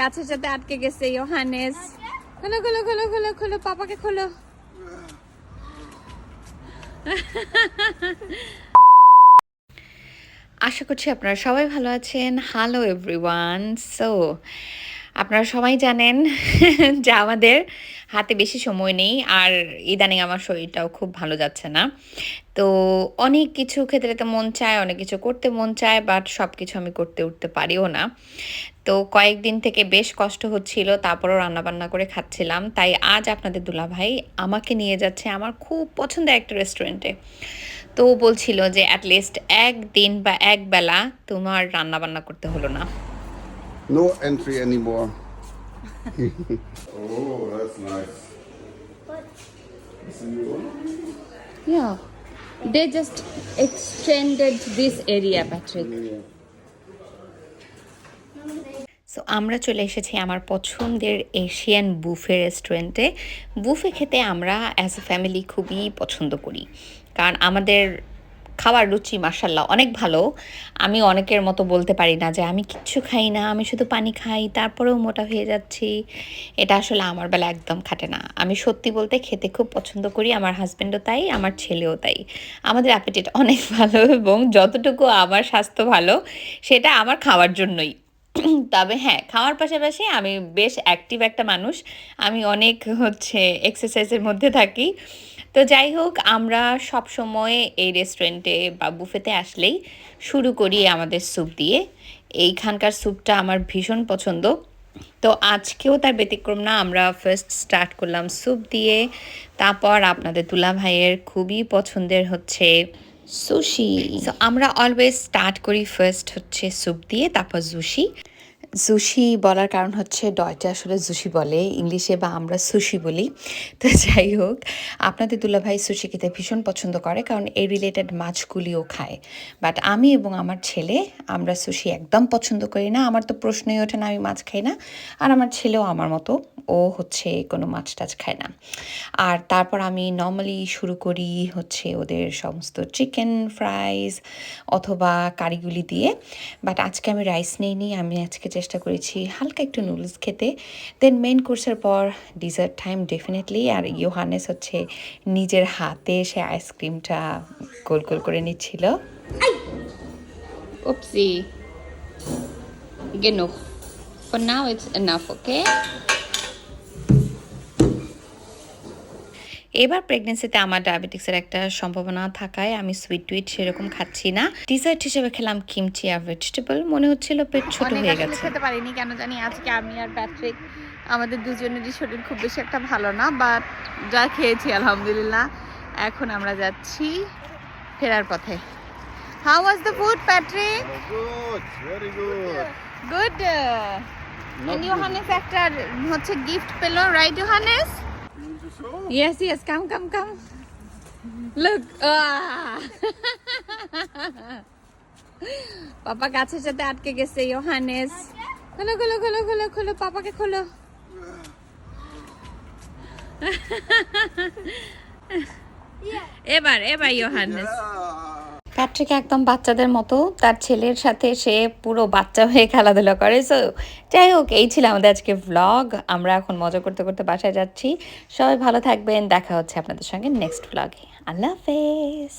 গাছের সাথে আটকে গেছে, ইয়োহানেস। খোলো খোলো খোলো খোলো খোলো, পাপাকে খোলো। আশা করছি আপনারা সবাই ভালো আছেন। হ্যালো এভরিওয়ান সো আপনারা সবাই জানেন যে আমাদের হাতে বেশি সময় নেই, আর ইদানিং আমার শরীরটাও খুব ভালো যাচ্ছে না। তো, অনেক কিছু ক্ষেত্রে তো মন চায়, অনেক কিছু করতে মন চায় বাট সব কিছু আমি করতে উঠতে পারিও না। তো কয়েকদিন থেকে বেশ কষ্ট হচ্ছিল তারপরও রান্নাবান্না করে খাচ্ছিলাম তাই আজ আপনাদের দুলাভাই আমাকে নিয়ে যাচ্ছে আমার খুব পছন্দের একটা রেস্টুরেন্টে তো বলছিল যে অ্যাটলিস্ট একদিন বা এক বেলা তোমার রান্না বান্না করতে হলো না No entry anymore. oh, that's nice. Yeah, they just extended this area, Patrick. So আমরা চলে এসেছি আমার পছন্দের এশিয়ান বুফে রেস্টুরেন্টে বুফে খেতে আমরা অ্যাজ এ ফ্যামিলি খুবই পছন্দ করি। কারণ আমাদের খাবার রুচি মার্শাল্লাহ অনেক ভালো। আমি অনেকের মতো বলতে পারি না যে আমি কিচ্ছু খাই না, আমি শুধু পানি খাই, তারপরেও মোটা হয়ে যাচ্ছি। এটা আসলে আমার বেলা একদম খাটে না। আমি সত্যি বলতে খেতে খুব পছন্দ করি, আমার হাজব্যান্ডও তাই, আমার ছেলেও তাই। আমাদের অ্যাপিটেট অনেক ভালো এবং যতটুকু আমার স্বাস্থ্য ভালো, সেটা আমার খাওয়ার জন্যই। তবে হ্যাঁ খাওয়ার পাশাপাশি আমি বেশ অ্যাক্টিভ একটা মানুষ। আমি অনেক হচ্ছে এক্সারসাইজের মধ্যে থাকি। তো যাই হোক আমরা সব সময় এই রেস্টুরেন্টে বা বুফেতে আসলেই শুরু করি আমাদের স্যুপ দিয়ে। এইখানকার স্যুপটা আমার ভীষণ পছন্দ। তো আজকেও তার ব্যতিক্রম না আমরা ফার্স্ট স্টার্ট করলাম স্যুপ দিয়ে। তারপর আপনাদের দুলা ভাইয়ের খুবই পছন্দের হচ্ছে সুশি আমরা অলওয়েজ স্টার্ট করি ফার্স্ট হচ্ছে স্যুপ দিয়ে তারপর জুশি জুশি বলার কারণ হচ্ছে ডয়টা আসলে জুশি বলে, ইংলিশে বা আমরা সুশি বলি। তো যাই হোক, আপনাদের দুলাভাই সুশি খেতে ভীষণ পছন্দ করে কারণ এই রিলেটেড মাছগুলিও খায়। বাট আমি এবং আমার ছেলে, আমরা সুশি একদম পছন্দ করি না। আমার তো প্রশ্নই ওঠে না, আমি মাছ খাই না। আর আমার ছেলেও আমার মতো, ও হচ্ছে কোনো মাছ টাছ খায় না। আর তারপর আমি নর্মালি শুরু করি হচ্ছে ওদের সমস্ত চিকেন ফ্রাইস অথবা কারিগুলি দিয়ে। বাট আজকে আমি রাইস নিইনি, আমি আজকে করেছি হালকা একটু নুডলস খেতে দেন মেন কোর্সের পর ডিজার্ট টাইম ডেফিনেটলি আর ইয়োহানেস হচ্ছে নিজের হাতে সে আইসক্রিমটা গোল গোল করে নিচ্ছিল Oopsie. Genug. For now it's enough, okay? এবার প্রেগনেন্সিতে আমার ডায়াবেটিক্সের একটা সম্ভাবনা থাকায় আমি সুইট টুইট সেরকম খাচ্ছি না। ডিজার্ট হিসেবে খেলাম কিমচি আর ভেজিটেবল মনে হচ্ছিল পেট ছোট হয়ে গেছে। খেতে পারিনি কেন জানি আজকে আমি আর প্যাট্রিক আমাদের দুজনেরই শরীর খুব বেশি একটা ভালো না বাট যা খেয়েছি আলহামদুলিল্লাহ। এখন আমরা যাচ্ছি ফেরার পথে। How was the food Patrick very good. Good Not Yohannes একটা হচ্ছে গিফট পেল right Yohannes. Yes, yes, come, come, come. Look. Ah. Papa গাছের সাথে আটকে গেছে ইয়োহানেস খোলো খোলো খোলো খোলো খোলো পাপাকে খোলো এবার এবার ইয়োহানেস Yeah. প্যাট্রিক একদম বাচ্চাদের মতো, তার ছেলের সাথে সে পুরো বাচ্চা হয়ে খেলাধুলা করে। সো যাই হোক, এই ছিল আমাদের আজকে ভ্লগ আমরা এখন মজা করতে করতে বাসায় যাচ্ছি। সবাই ভালো থাকবেন। দেখা হচ্ছে আপনাদের সঙ্গে নেক্সট ভ্লগে আল্লাহ হাফেজ।